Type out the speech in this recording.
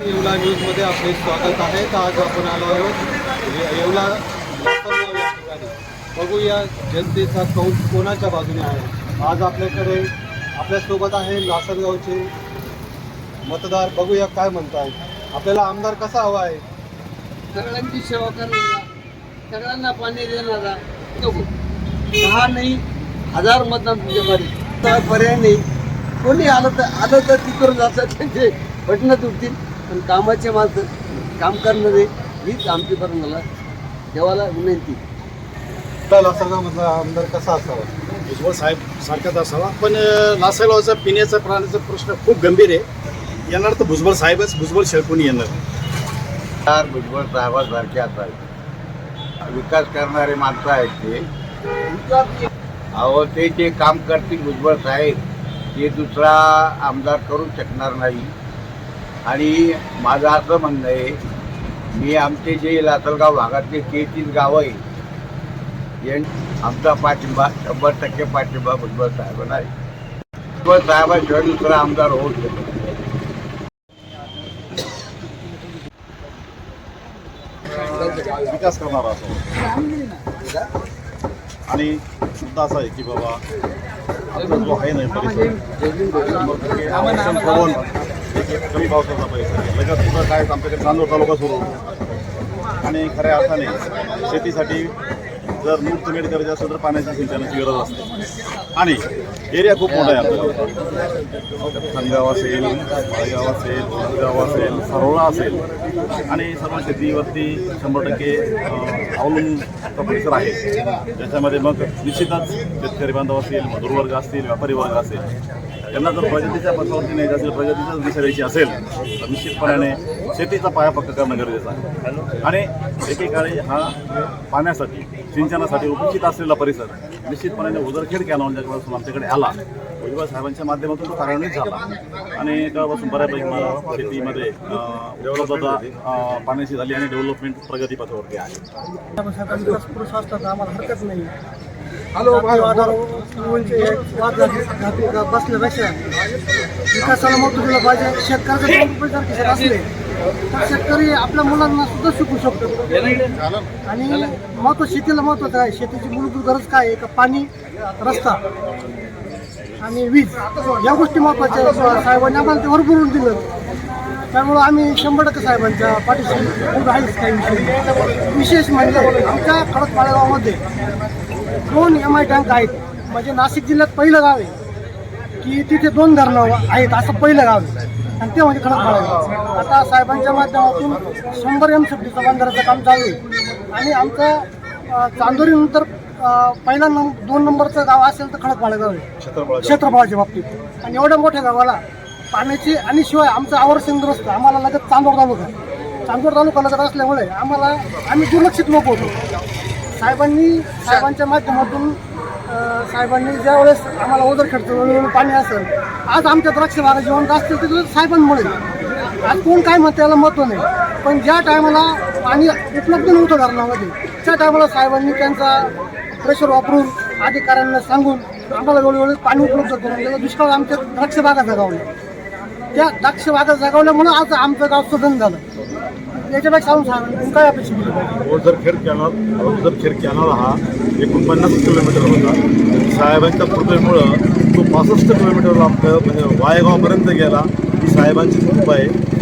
येवला न्यूजमध्ये आपले स्वागत आहे. तर आज आपण आलो आहोत येवला या ठिकाणी बघूया जनतेचा कौल कोणाच्या बाजूने आहे. आज आपल्याकडे आपल्यासोबत आहे लासलगावचे मतदार. बघूया काय म्हणतायत आपल्याला आमदार कसा हवा आहे? सगळ्यांची सेवा करणारा सगळ्यांना पाणी देणारा तो दहा नाही हजार मतदान तुझ्या तर पर्याय नाही. कोणी आलं तर आलं तर तिकडून जातात. त्यांचे बटणं तुटतील. पण कामाचे माणसं काम करणारे हीच आमची मला देवाला विनंती. तर लासलगावमधला आमदार कसा असावा? भुजबळ साहेब सारखाच असावा. पण अं, लासलगावचा पिण्याचा पाण्याचा प्रश्न खूप गंभीर आहे. येणार तर भुजबळ साहेबच भुजबळ शेळकोणी येणार. सरकार भुजबळ साहेबांसारखे असावे विकास करणारे माणसं आहेत ते. अहो ते जे काम करतील भुजबळ साहेब ते दुसरा आमदार करू शकणार नाही. आणि माझं असं म्हणणं आहे मी आमचे जे लासलगाव भागातले तेहतीस गावं आहे यां- आमचा पाठिंबा शंभर टक्के पाठिंबा भुजबळ साहेबांना आहे भुजबळ साहेबांशिवाय दुसरा आमदार होऊ शकत नाही. विकास करणारा असावा आणि मुद्दा असा आहे की बाबा आपला जो आहे ना परिसर कमी पावसाचा परिसर लगेच सुद्धा काय आमच्याकडे चांदूर तालुका सुरू होतो आणि खऱ्या अर्थाने शेतीसाठी जर मुक्त मेड करायची असेल तर पाण्याच्या सिंचनाची गरज असते. आणि एरिया खूप मोठा आहे आपल्याला. खानगाव असेल माळगाव असेल गाव असेल सरोळा असेल. आणि सर्व शेतीवरती शंभर टक्के अवलंबून परिसर आहे. त्याच्यामध्ये मग निश्चितच शेतकरी बांधव असतील मजूर वर्ग असतील व्यापारी वर्ग असेल. त्यांना जर प्रगतीच्या पथावरती न्यायचं असेल प्रगतीच्या दिशा द्यायची असेल तर निश्चितपणाने शेतीचा पाया पक्का करणं गरजेचं आहे. आणि एकेकाळी हा पाण्यासाठी सिंचनासाठी उपस्थित असलेला परिसर निश्चितपणाने उदरखेड कॅनॉलच्यापासून आमच्याकडे आला भुजबळ साहेबांच्या माध्यमातून तो कार्यान्वित झाला. आणि तेव्हापासून बऱ्यापैकी मला शेतीमध्ये अं, पाण्याची झाली आणि डेव्हलपमेंट प्रगती पथावरती आहे. आम्हाला हरकत नाही. बसल्यापेक्षा विकासाला महत्त्व दिलं पाहिजे. शेतकऱ्याचं रुपये जर असले तर शेतकरी आपल्या मुलांना सुद्धा शिकू शकतो. आणि महत्त्व शेतीला महत्वाचं आहे. शेतीची मूलभूत गरज काय आहे? का पाणी रस्ता आणि वीज. या गोष्टी महत्त्वाच्या साहेबांनी आम्हाला ते भरभरून दिलं. त्यामुळं आम्ही शंभर टक्के साहेबांच्या पाठीशी खूप आहेच काही विषय विशेष म्हणजे आमच्या खडक माळेगावमध्ये दोन एम आय टँक आहेत. म्हणजे नाशिक जिल्ह्यात पहिलं गाव आहे की तिथे दोन धरणं आहेत असं पहिलं गाव आहे. आणि ते म्हणजे खडक माळेगाव आता साहेबांच्या माध्यमातून शंभर एम सेफ्टीचं बंधाराचं काम चालू आहे. आणि आमचं चांदोरीनंतर पहिला नंब दोन नंबरचं गाव असेल तर खडक माळेगाव आहे. क्षेत्रफळाच्या बाबतीत. आणि एवढ्या मोठ्या गावाला पाण्याची आणि शिवाय आमचं आवर्षणग्रस्त आम्हाला लगेच चांदोड तालुका. चांदोड तालुका लगत असल्यामुळे आम्हाला आम्ही दुर्लक्षित लोक होतो. साहेबांनी साहेबांच्या माध्यमातून साहेबांनी ज्या वेळेस आम्हाला ओझरखेडचं वेळोवेळी पाणी असेल आज आमच्या द्राक्ष बागा जिवंत असतील तिथं साहेबांमुळे आज कोण काय म्हणतं याला महत्त्व नाही. पण ज्या टायमाला पाणी उपलब्ध नव्हतं धरणामध्ये त्या टायमाला साहेबांनी त्यांचा प्रेशर वापरून अधिकाऱ्यांना सांगून आम्हाला वेळोवेळी पाणी उपलब्ध करून दिलं. दुष्काळ आमच्या द्राक्ष बागा जगावल्या त्या द्राक्ष बागा जगावल्यामुळं आज आमचं गाव सुगंध झालं. याच्यापेक्षा अजून सांग काय अपेक्षा केली पाहिजे ओझरखेड कॅनॉल कॅनॉल हा एकोणपन्नास किलोमीटर होता. साहेबांच्या कृपेमुळं तो पासष्ट किलोमीटर आपलं म्हणजे वायगावपर्यंत गेला ही साहेबांची कृपा आहे.